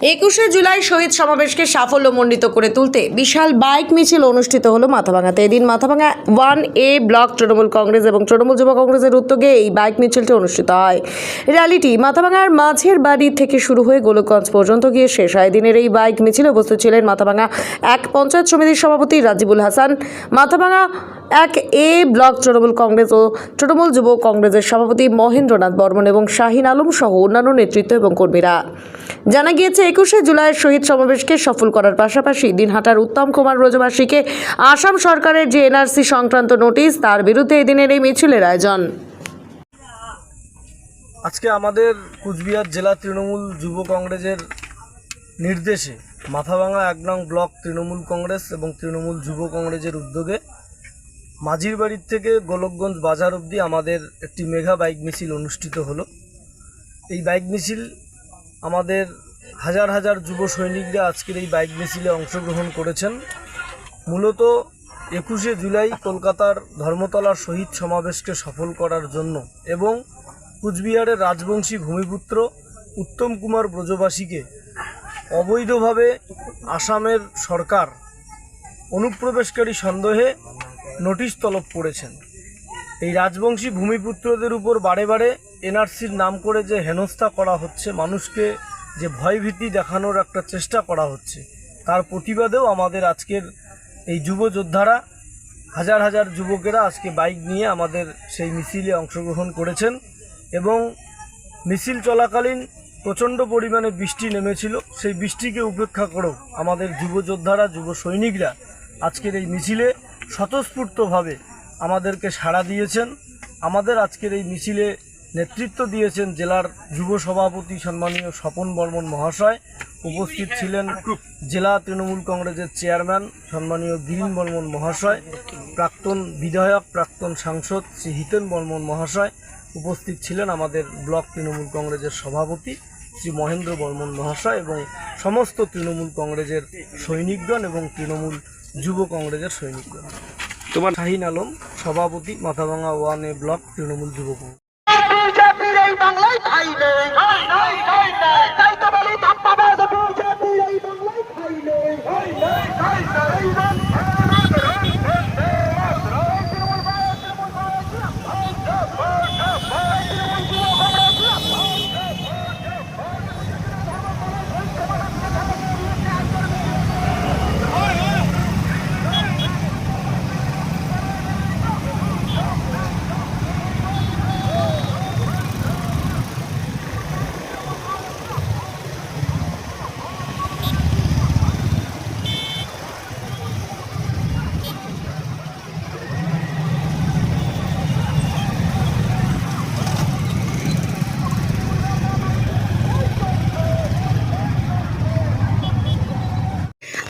একুশে জুলাই শহীদ সমাবেশকে সাফল্য সাফল্যমণ্ডিত করে তুলতে বিশাল বাইক মিছিল অনুষ্ঠিত হলো মাথাভাঙাতে। এদিন Mathabhanga one A block Trinamool Congress এবং তৃণমূল যুব কংগ্রেসের উদ্যোগে এই বাইক মিছিলটি অনুষ্ঠিত হয়। র্যালিটি মাথাভাঙার মাঝের বাড়ি থেকে শুরু হয়ে গোলকগঞ্জ পর্যন্ত গিয়ে শেষ হয়। দিনের এই বাইক মিছিলে উপস্থিত ছিলেন মাথাভাঙা এক পঞ্চায়েত সমিতির সভাপতি রাজিবুল হাসান, মাথাভাঙা এক এ ব্লক তৃণমূল কংগ্রেস ও তৃণমূল যুব কংগ্রেসের সভাপতি মহেন্দ্রনাথ বর্মন এবং শাহিন আলম সহ অন্যান্য নেতৃত্ব এবং কর্মীরা। জানা গিয়েছে, একুশে জুলাইয়ের শহীদ সমাবেশকে সফল করার পাশাপাশি দিনহাটার উত্তম কুমার ব্রজবাসীকে আসাম সরকারের যে এনআরসি সংক্রান্ত নোটিশ, তার বিরুদ্ধে এদিনের এই মিছিলের আয়োজন। আজকে আমাদের কুচবিহার জেলা তৃণমূল যুব কংগ্রেসের নির্দেশে মাথাভাঙা এক নং ব্লক তৃণমূল কংগ্রেস এবং তৃণমূল যুব কংগ্রেসের উদ্যোগে মাঝির বাড়ির থেকে গোলকগঞ্জ বাজার অবধি আমাদের একটি মেঘা বাইক মিছিল অনুষ্ঠিত হলো। এই বাইক মিছিল আমাদের হাজার হাজার যুব সৈনিকরা আজকের এই বাইক মিছিলে অংশগ্রহণ করেছেন। মূলত একুশে জুলাই কলকাতার ধর্মতলার শহীদ সমাবেশকে সফল করার জন্য এবং কুচবিহারের রাজবংশী ভূমিপুত্র উত্তম কুমার ব্রজবাসীকে অবৈধভাবে আসামের সরকার অনুপ্রবেশকারী সন্দেহে নোটিশ তলব করেছেন। এই রাজবংশী ভূমিপুত্রদের উপর বারে বারে এনআরসির নাম করে যে হেনস্থা করা হচ্ছে মানুষকে যে ভয়ভীতি দেখানোর একটা চেষ্টা করা হচ্ছে। তার প্রতিবাদেও আমাদের আজকের এই যুব যোদ্ধারা, হাজার হাজার যুবকেরা আজকে বাইক নিয়ে আমাদের সেই মিছিলে অংশগ্রহণ করেছেন এবং মিছিল চলাকালীন প্রচণ্ড পরিমাণে বৃষ্টি নেমেছিল। সেই বৃষ্টিকে উপেক্ষা করেও আমাদের যুব যোদ্ধারা, যুব সৈনিকরা আজকের এই মিছিলে স্বতঃস্ফূর্তভাবে আমাদেরকে সাড়া দিয়েছেন। আমাদের আজকের এই মিছিলে নেতৃত্ব দিয়েছেন জেলার যুব সভাপতি সম্মানীয় স্বপন বর্মন মহাশয়। উপস্থিত ছিলেন জেলা তৃণমূল কংগ্রেসের চেয়ারম্যান সম্মানীয় গিরিন বর্মন মহাশয় প্রাক্তন বিধায়ক প্রাক্তন সাংসদ শ্রী হিতেন বর্মন মহাশয়। উপস্থিত ছিলেন আমাদের ব্লক তৃণমূল কংগ্রেসের সভাপতি শ্রী মহেন্দ্র বর্মন মহাশয় এবং সমস্ত তৃণমূল কংগ্রেসের সৈনিকগণ এবং তৃণমূল যুব কংগ্রেসের সৈনিকগণ। তোমার শাহিন আলম সভাপতি Mathabhanga one A block Trinamool যুব Congress. con lấy thầy đời thôi nơi nơi này